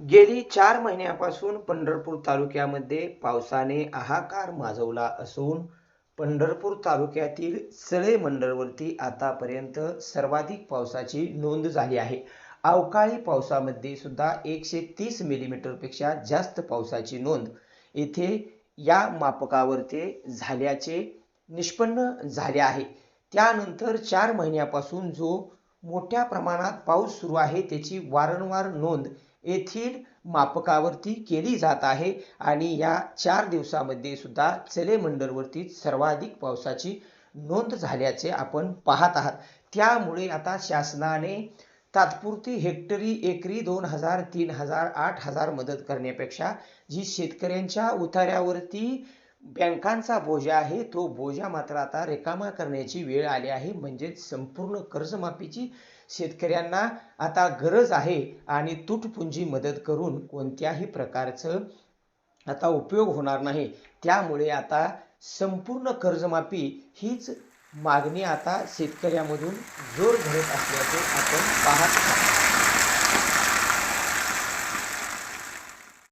गेली चार महिन्यापासून पंढरपूर तालुक्यामध्ये पावसाने हाहाकार माजवला असून पंढरपूर तालुक्यातील सळे मंडळवरती आतापर्यंत सर्वाधिक पावसाची नोंद झाली आहे. अवकाळी पावसामध्ये सुद्धा एकशे तीस मिलीमीटरपेक्षा जास्त पावसाची नोंद येथे या मापकावरती झाल्याचे निष्पन्न झाले आहे. त्यानंतर चार महिन्यापासून जो मोठ्या प्रमाणात पाऊस सुरू आहे त्याची वारंवार नोंद येथील मापकावरती केली जात आहे आणि या चार दिवसामध्ये सुद्धा चले मंडळवरती सर्वाधिक पावसाची नोंद झाल्याचे आपण पाहत आहात. त्यामुळे आता शासनाने तात्पुरती हेक्टरी एकरी दोन हजार तीन हजार आठ हजार मदत करण्यापेक्षा जी शेतकऱ्यांच्या उतार्यावरती बँकांचा बोजा आहे तो बोजा मात्र आता रिकामा करण्याची वेळ आली आहे. म्हणजेच संपूर्ण कर्जमाफीची शेतकऱ्यांना आता गरज आहे आणि तुटपुंजी मदत करून कोणत्याही प्रकारचं आता उपयोग होणार नाही. त्यामुळे आता संपूर्ण कर्जमाफी हीच मागणी आता शेतकऱ्यामधून जोर धरत असल्याचे आपण पाहत आहोत.